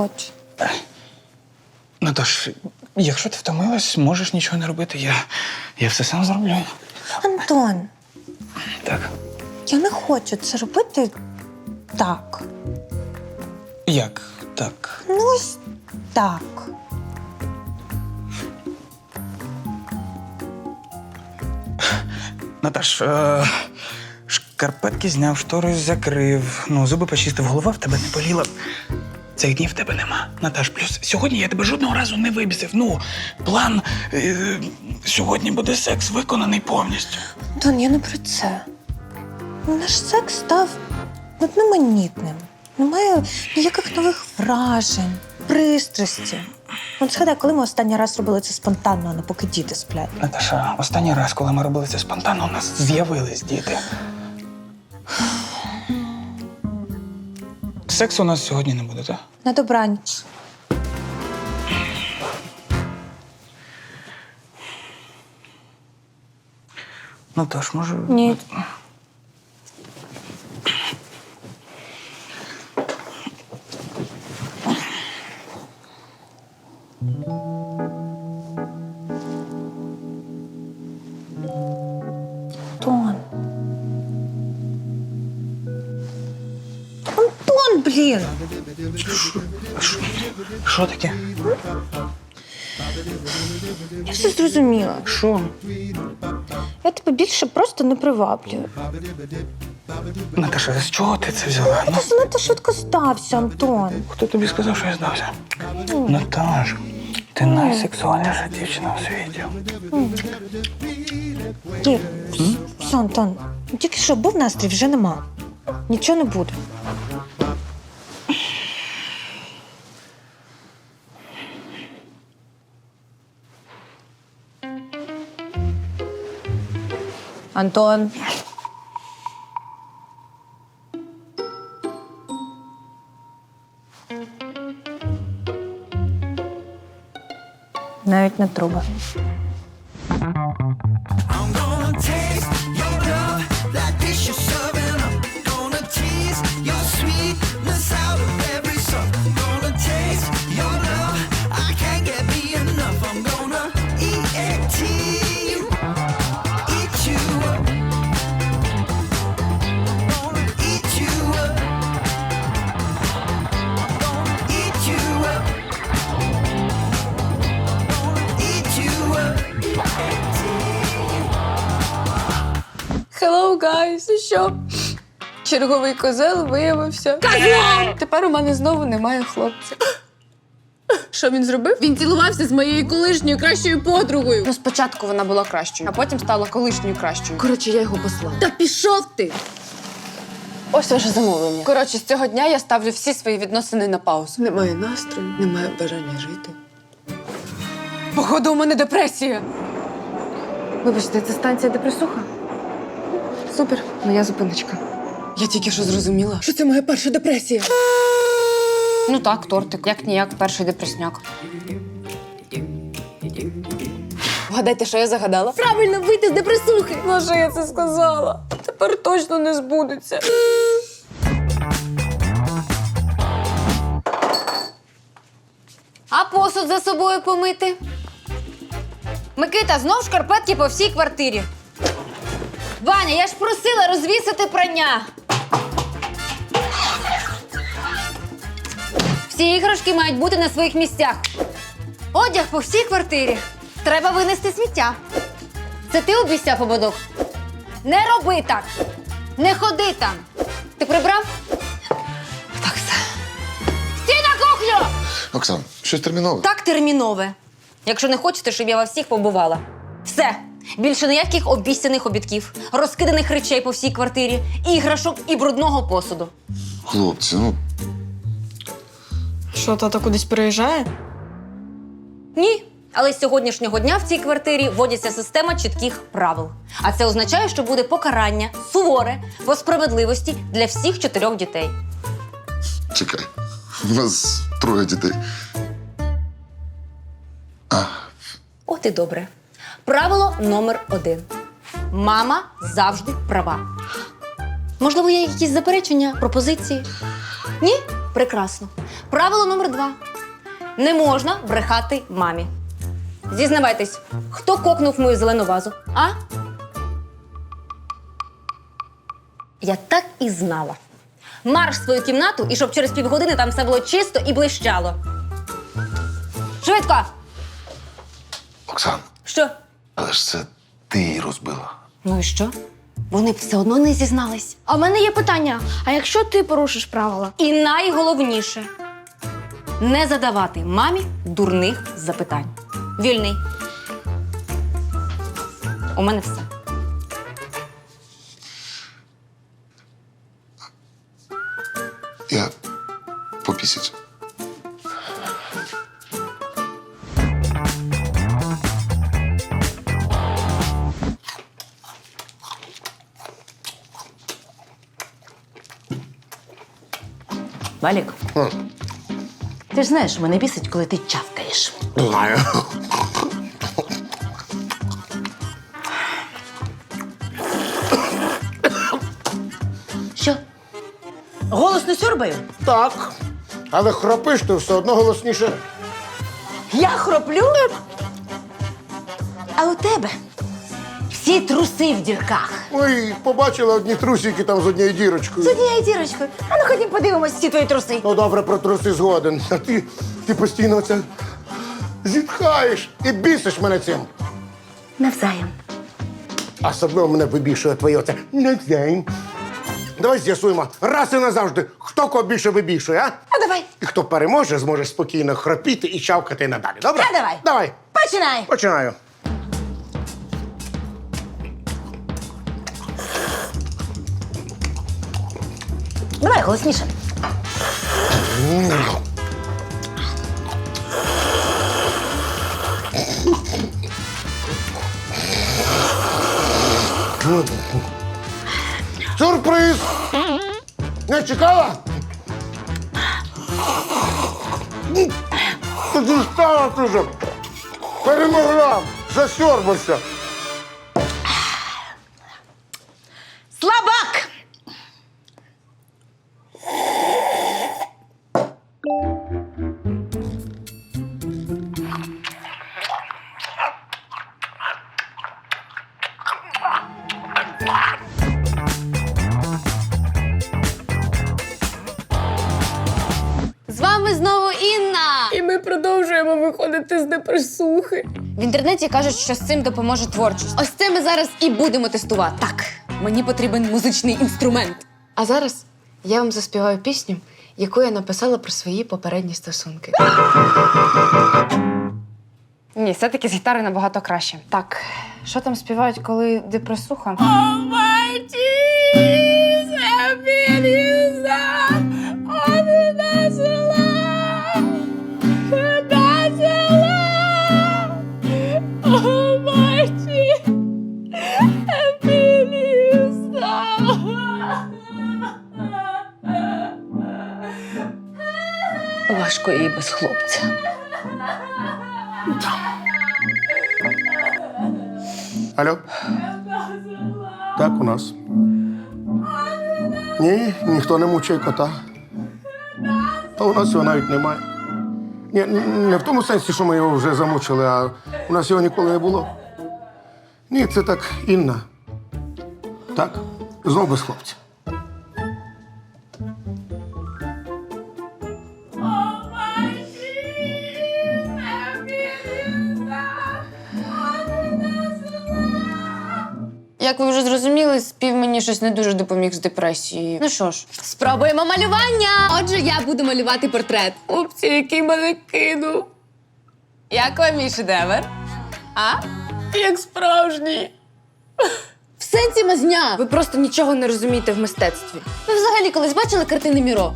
хочу. Наташ, якщо ти втомилась, можеш нічого не робити. Я, я все сам зроблю. Антон, Так. я не хочу це робити так. Як так? Ну ось так. Наташ, е, шкарпетки зняв, штори закрив, ну, зуби почистив, голова в тебе не боліла. Цих днів в тебе нема. Наташ, плюс сьогодні я тебе жодного разу не вибісив. Ну, план е, сьогодні буде секс виконаний повністю. Антон, я не про це. Наш секс став одноманітним. Немає ніяких нових вражень, пристрасті. От згадай, коли ми останній раз робили це спонтанно, а не поки діти сплять. Наташа, останній раз, коли ми робили це спонтанно, у нас з'явились діти. Сексу у нас сьогодні не буде, так? На добраніч. Тож, може. Ні. Що таке? Я все зрозуміла. Що? Я тебе більше просто не приваблюю. Наташа, з чого ти це взяла? Ну, Ти занадто швидко стався, Антон. хто тобі сказав, що я здався? Наташ, ти найсексуальніша дівчина у світі. Ні, все, Антон. Тільки що був настрій, вже нема. Нічого не буде. Антон. Навіть не труба. Ну що? Черговий козел виявився. Козлом! Тепер у мене знову немає хлопця. Що він зробив? Він цілувався з моєю колишньою кращою подругою. Ну, спочатку вона була кращою, а потім стала колишньою кращою. Коротше, я його послала. Та пішов ти! Ось ваше замовлення. Коротше, з цього дня я ставлю всі свої відносини на паузу. Немає настрою, немає бажання жити. Походу, у мене депресія. Вибачте, це станція депресуха? Супер, моя зупиночка. Я тільки що зрозуміла. Що це моя перша депресія? Ну так, тортик, як ніяк, перший депресняк. Вгадайте, що я загадала? Правильно вийти з депресухи! Ну, що я це сказала? Тепер точно не збудеться. А посуд за собою помити? Микита, знов шкарпетки по всій квартирі. Ваня, я ж просила розвісити прання. Всі іграшки мають бути на своїх місцях. Одяг по всій квартирі. Треба винести сміття. Це ти обіцяв ободок? Не роби так. Не ходи там. Ти прибрав? Так все. Стій на кухню! Оксан, щось термінове. Так термінове. Якщо не хочете, щоб я во всіх побувала. Все. Більше ніяких обіцяних обідків, розкиданих речей по всій квартирі, іграшок і брудного посуду. Хлопці, ну Що, тато кудись переїжджає? Ні. Але з сьогоднішнього дня в цій квартирі вводиться система чітких правил. А це означає, що буде покарання суворе по справедливості для всіх чотирьох дітей. чекай. У нас троє дітей. А, От і добре. Правило номер один: мама завжди права. Можливо, є якісь заперечення, пропозиції? Ні? Прекрасно. Правило номер два: не можна брехати мамі. Зізнавайтесь, хто кокнув мою зелену вазу? А? Я так і знала. Марш в свою кімнату і щоб через півгодини там все було чисто і блищало. Швидко! Оксан, Що? Але ж це ти її розбила. Ну і що? Вони б все одно не зізнались. А в мене є питання: а якщо ти порушиш правила? І найголовніше не задавати мамі дурних запитань. Вільний. У мене все. Я попісять. Валік, ти ж знаєш, мене бісить, коли ти чавкаєш. Знаю. Що? Голосно сьорбаю? Так. Але хропиш ти все одно голосніше. Я хроплю. А у тебе всі труси в дірках. Ой, побачила одні трусики там з однією дірочкою. З однією дірочкою. А ну ходім подивимось ці твої труси. Ну добре, про труси згоден. А ти, ти постійно це зітхаєш і бісиш мене цим. Навзаєм. А особливо мене вибішує твоє оце «навзаєм». Давай з'ясуємо раз і назавжди, хто кого більше вибішує, а? А давай. І хто переможе, зможе спокійно хропіти і чавкати надалі. Добре? А давай. Давай. Починай. Починаю. Давай голосніше. Сюрприз! Не чекала? Ти дістала ти вже. Перемогла, засьорбався. Депресухи. В інтернеті кажуть, що з цим допоможе творчість. Ось це ми зараз і будемо тестувати. Так, мені потрібен музичний інструмент. А зараз я вам заспіваю пісню, яку я написала про свої попередні стосунки. Ні, все-таки з гітари набагато краще. Так, що там співають, коли депресуха? Важко їй без хлопця. Алло? Так, у нас. Ні, ніхто не мучає кота. Та у нас його навіть немає. Ні, не в тому сенсі, що ми його вже замучили, а у нас його ніколи не було. Ні, це так Інна. Так, знов без хлопця. Як ви вже зрозуміли, спів мені щось не дуже допоміг з депресією. Ну що ж, спробуємо малювання. Отже, я буду малювати портрет. Хлопці, який мене кинув. Як вам мій шедевр? А? Як справжній. В сенсі мазня. Ви просто нічого не розумієте в мистецтві. Ви взагалі колись бачили картини Міро?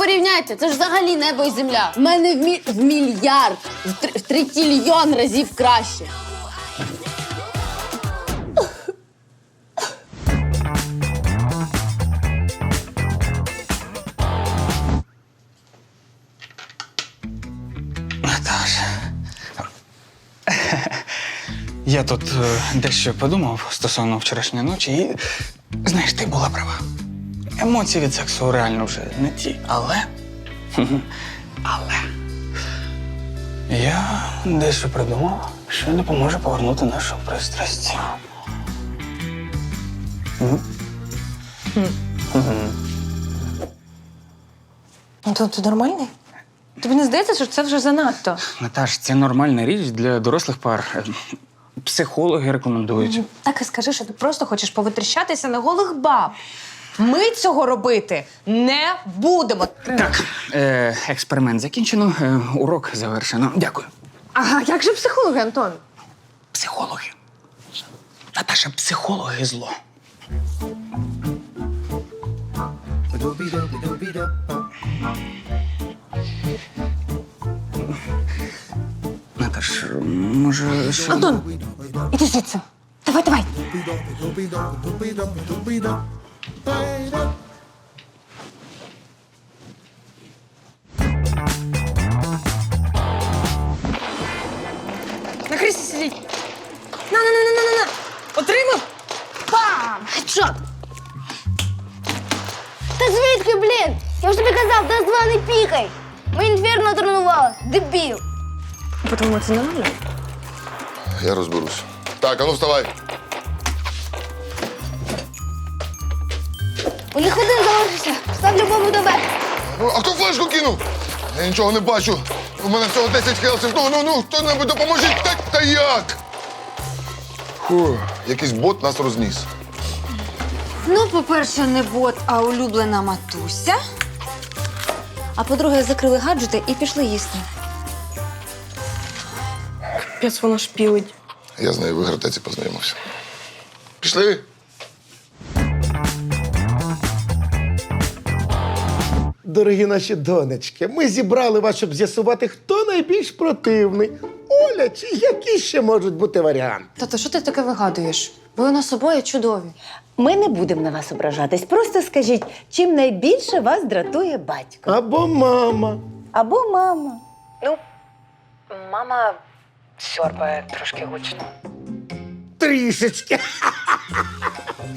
Порівняйте, це ж взагалі небо і земля. В мене в, мі... в мільярд, в, тр... в тритільйон разів краще. Наташа. Я тут е, дещо подумав стосовно вчорашньої ночі, і знаєш, ти була права. Емоції від сексу реально вже не ті, але. Але. Я дещо придумав, що допоможе повернути нашу пристрасть. Ну, то ти нормальний? Тобі не здається, що це вже занадто? Наташ, це нормальна річ для дорослих пар. Психологи рекомендують. Так і скажи, що ти просто хочеш повитріщатися на голих баб. Ми цього робити не будемо. Так, е, експеримент закінчено, е, урок завершено. Дякую. Ага, як же психологи, Антон? Психологи. Наташа, психологи зло. Наташ, може, що... Антон, іди звідси. Давай, давай. На крісі сидіть. На, на, на, на, на, на. Отримав? Бам! Хедшот! Та звідки, блін? Я ж тобі казав, до два не пікай! Ми інферно тренували, дебіл! По-твоєму, це нормально? Я розберусь. Так, а ну вставай. У них один залишився. Ставлю бомбу до. Ну, а хто флешку кинув? Я нічого не бачу. У мене всього 10 хелсів. Ну, ну, ну, хто-небудь допоможіть. Та, та як? Фу, якийсь бот нас розніс. Ну, по-перше, не бот, а улюблена матуся. А по-друге, закрили гаджети і пішли їсти. П'ять вона шпілить. Я з нею в ігротеці познайомився. Пішли. Дорогі наші донечки, ми зібрали вас, щоб з'ясувати, хто найбільш противний. Оля, чи які ще можуть бути варіанти? Тато, що ти таке вигадуєш? Ви у нас обоє чудові. Ми не будемо на вас ображатись. Просто скажіть, чим найбільше вас дратує батько Або мама. або мама. Ну, мама сьорбає трошки гучно. Трішечки.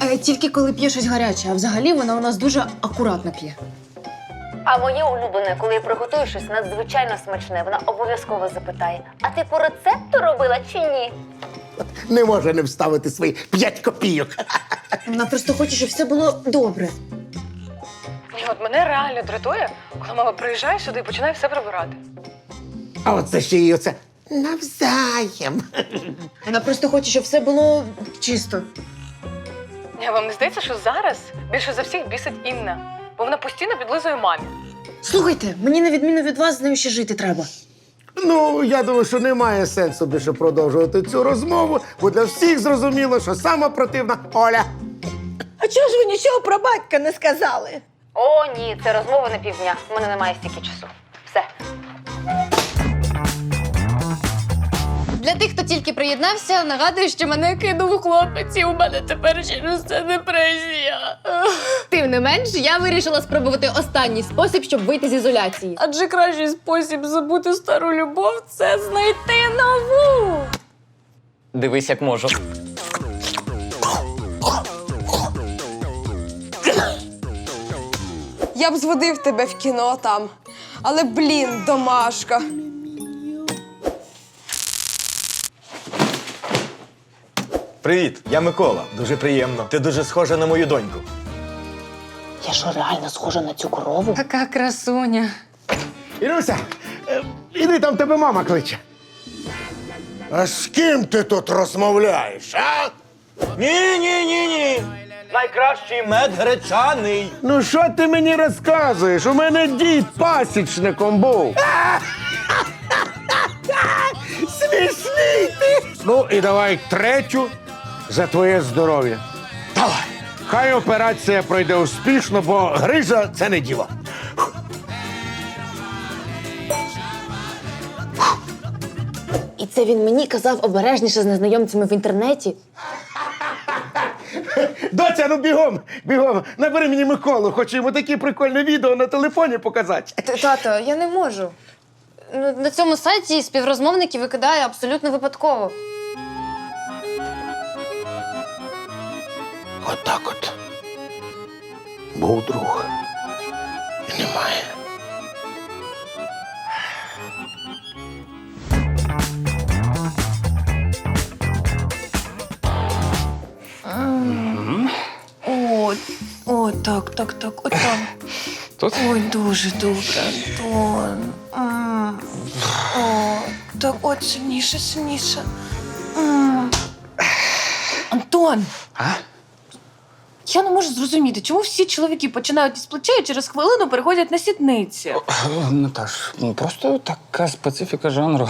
Е, тільки коли п'є щось гаряче, а взагалі вона у нас дуже акуратно п'є. А моє улюблене, коли я приготую щось надзвичайно смачне, вона обов'язково запитає: а ти по рецепту робила чи ні? Не може не вставити свої п'ять копійок. Вона просто хоче, щоб все було добре. Ні, от мене реально дратує, коли мама приїжджає сюди і починає все прибирати. А оце ще й оце навзаєм. Вона просто хоче, щоб все було чисто. Ні, вам не здається, що зараз більше за всіх бісить Інна, бо вона постійно підлизує мамі. Слухайте, мені на відміну від вас з нею ще жити треба. Ну, я думаю, що немає сенсу більше продовжувати цю розмову, бо для всіх зрозуміло, що сама противна Оля. А чого ж ви нічого про батька не сказали? О, ні, це розмова на півдня. У мене немає стільки часу. Все. Для тих, хто тільки приєднався, нагадую, що мене кинув хлопець, і у мене тепер через це депресія. Тим не менш, я вирішила спробувати останній спосіб, щоб вийти з ізоляції. Адже кращий спосіб забути стару любов це знайти нову. Дивись, як можу. Я б зводив тебе в кіно там, але блін, домашка. Привіт, я Микола. Дуже приємно. Ти дуже схожа на мою доньку. Я що реально схожа на цю корову? Така красуня. Іруся, е, іди там тебе мама кличе. А з ким ти тут розмовляєш, а? Ні, ні, ні, ні. Найкращий мед гречаний. Ну що ти мені розказуєш? У мене дід пасічником був. Смішний ти. Ну і давай третю за твоє здоров'я. Давай. Хай операція пройде успішно, бо грижа це не діло. І це він мені казав обережніше з незнайомцями в інтернеті. Доця, ну бігом, бігом, набери мені Миколу, хочу йому такі прикольне відео на телефоні показати. Тато, я не можу. Ну, на цьому сайті співрозмовники викидає абсолютно випадково. Отак от. Був друг. І немає. О, о, так, так, так, отам. Тут? Ой, дуже добре, Антон. М. О, так, от сильніше, сильніше. М. Антон, А? Я не можу зрозуміти, чому всі чоловіки починають із плеча і через хвилину переходять на сідниці. Наташ, ну просто така специфіка жанру.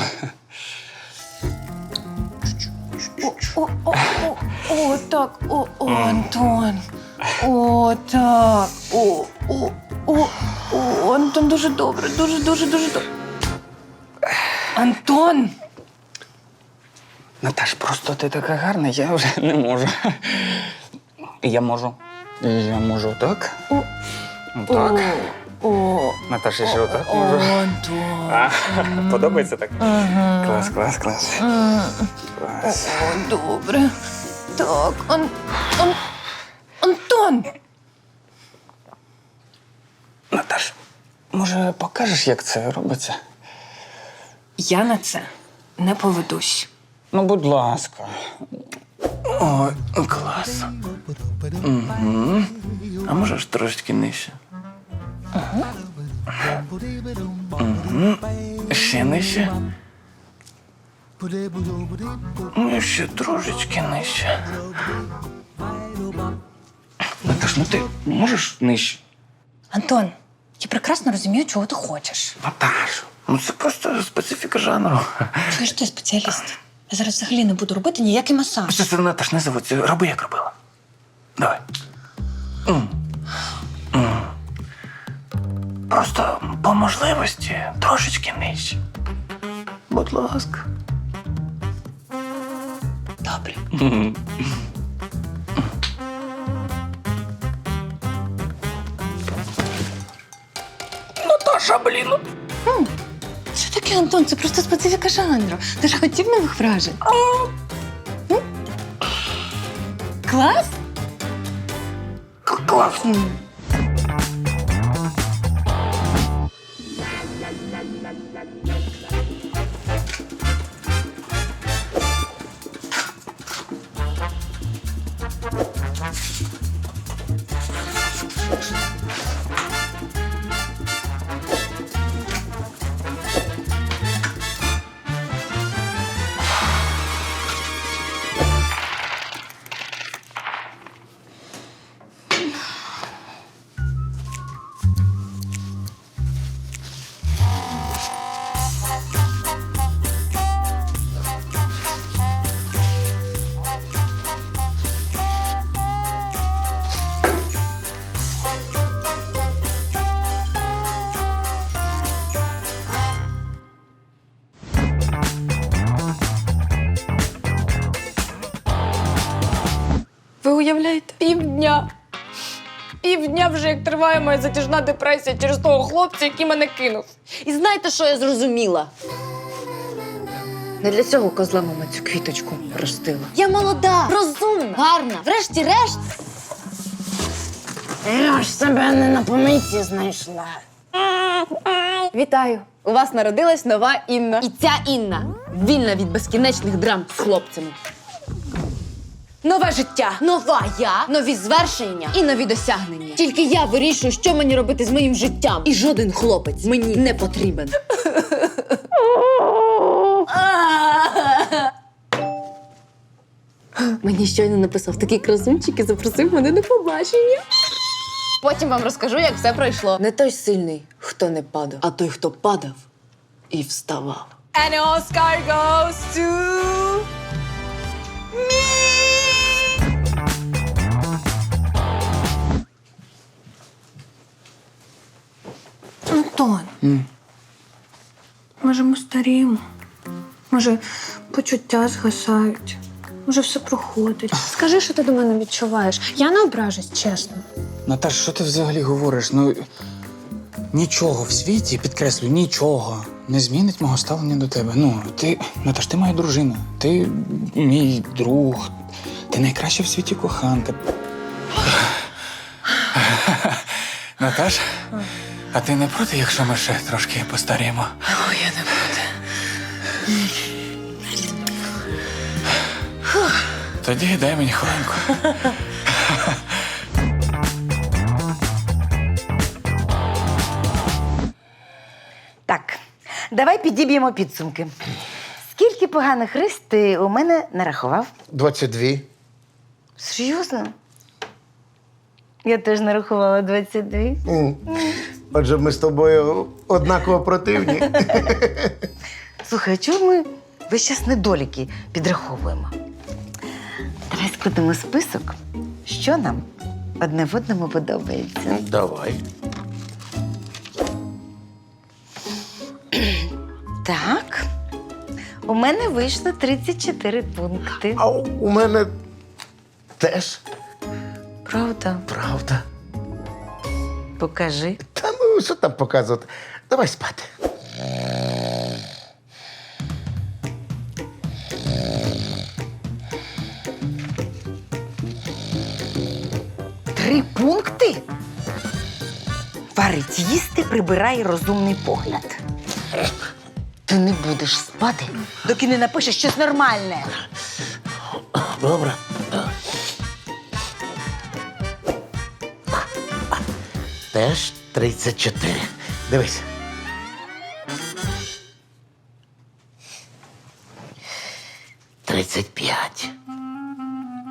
О, о, о, о, о, так, о, о, Антон. О, так. О, о, о, о, Антон, дуже добре, дуже, дуже, дуже добре. Антон! Наташ, просто ти така гарна, я вже не можу. Я можу. Я можу так. О. Так. О, Наташ, я ще отак можу. А, подобається так? Клас, клас, клас. Клас. О, добре. Так, Ан... Ан... Антон! Наташ, може покажеш, як це робиться? Я на це не поведусь. Ну, будь ласка. О, клас. Угу. А можеш трошечки нижче? Угу. Ще нижче. Ну, ще трошечки нижче. Наташ, ну ти можеш нижче? Антон, я прекрасно розумію, чого ти хочеш. Наташ, ну це просто специфіка жанру. Чуєш, ти спеціаліст. Я зараз взагалі не буду робити ніякий масаж. Це, це Наташ, не заводься. Роби, як робила. Давай. Просто по можливості трошечки нижче. Будь ласка. Добре. Наташа, блін. Що таке, Антон? Це просто специфіка жанру. Ти ж хотів нових вражень. М? Клас? Клас. Ви Півдня вже як триває моя затяжна депресія через того хлопця, який мене кинув. І знаєте, що я зрозуміла? Не для цього козла мама цю квіточку ростила. Я молода, розумна, гарна. Врешті-решт. Я ж себе не на помиці знайшла. Вітаю! У вас народилась нова Інна. І ця Інна вільна від безкінечних драм з хлопцями. Нове життя, нова я, нові звершення і нові досягнення. Тільки я вирішую, що мені робити з моїм життям. І жоден хлопець мені не потрібен. Мені щойно написав такий красунчик і запросив мене на побачення. Потім вам розкажу, як все пройшло. Не той сильний, хто не падав, а той, хто падав і вставав. And Oscar goes to... Антон. Може, ми старіємо? Може, почуття згасають? Може, все проходить. Скажи, що ти до мене відчуваєш. Я не ображусь, чесно. Наташ, що ти взагалі говориш? Ну нічого в світі, підкреслю, нічого не змінить мого ставлення до тебе. Ну, ти, Наташ, ти моя дружина, ти мій друг, ти найкраща в світі коханка. Наташ, а ти не проти, якщо ми ще трошки постаріємо? О, я не проти. Тоді дай мені хвилинку. Так, давай підіб'ємо підсумки. Скільки поганих рис ти у мене нарахував? 22. Серйозно? Я теж нарахувала 22. М. Отже, ми з тобою однаково противні. Слухай, а чого ми весь час недоліки підраховуємо? Давай складемо список, що нам одне в одному подобається. Давай. Так. У мене вийшло 34 пункти. А у мене теж Правда? правда. Покажи. Ну, що там показувати? Давай спати. Три пункти? Варить їсти, прибирай розумний погляд. Ти не будеш спати, доки не напишеш щось нормальне. Добре. Теж 34. Дивись. Тридцять п'ять.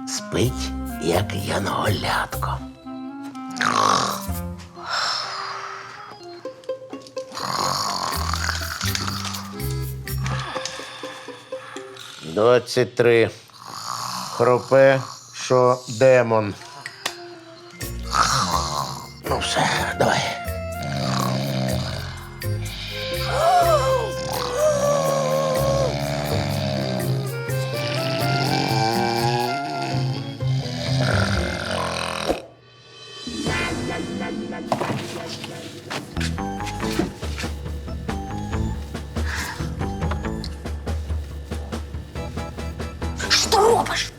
Спить, як янголятко. Двадцять три. Хропе, що демон. Ти робиш?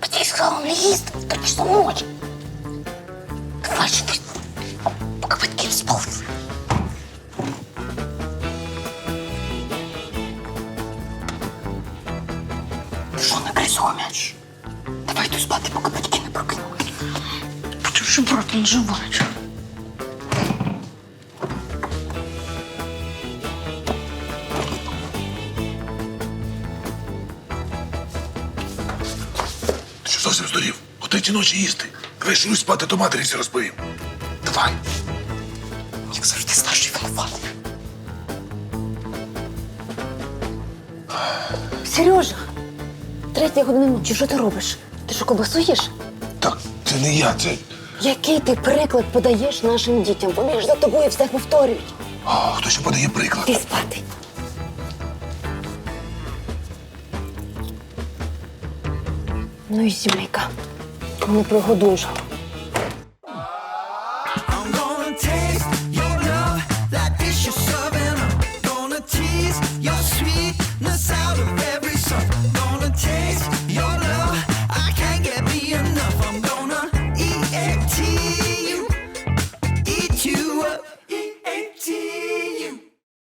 Батьки сказали не їсти, так що ночі. Давай що ти, поки батьки не спали. Ти що, не крисом'яч? Давай йду спати, поки батьки не прокинулись. Почув, брат не живач. Ночі їсти. Давай спати, то матері розповім. Давай. Як завжди старший винуватий. Сережа, третя година ночі, що ти робиш? Ти що, кобасу їш? Так, це не я, це. Який ти приклад подаєш нашим дітям? Вони ж за тобою все повторюють. О, хто ще подає приклад? Ти спати. Ну і сімейка. Не прогодуєш.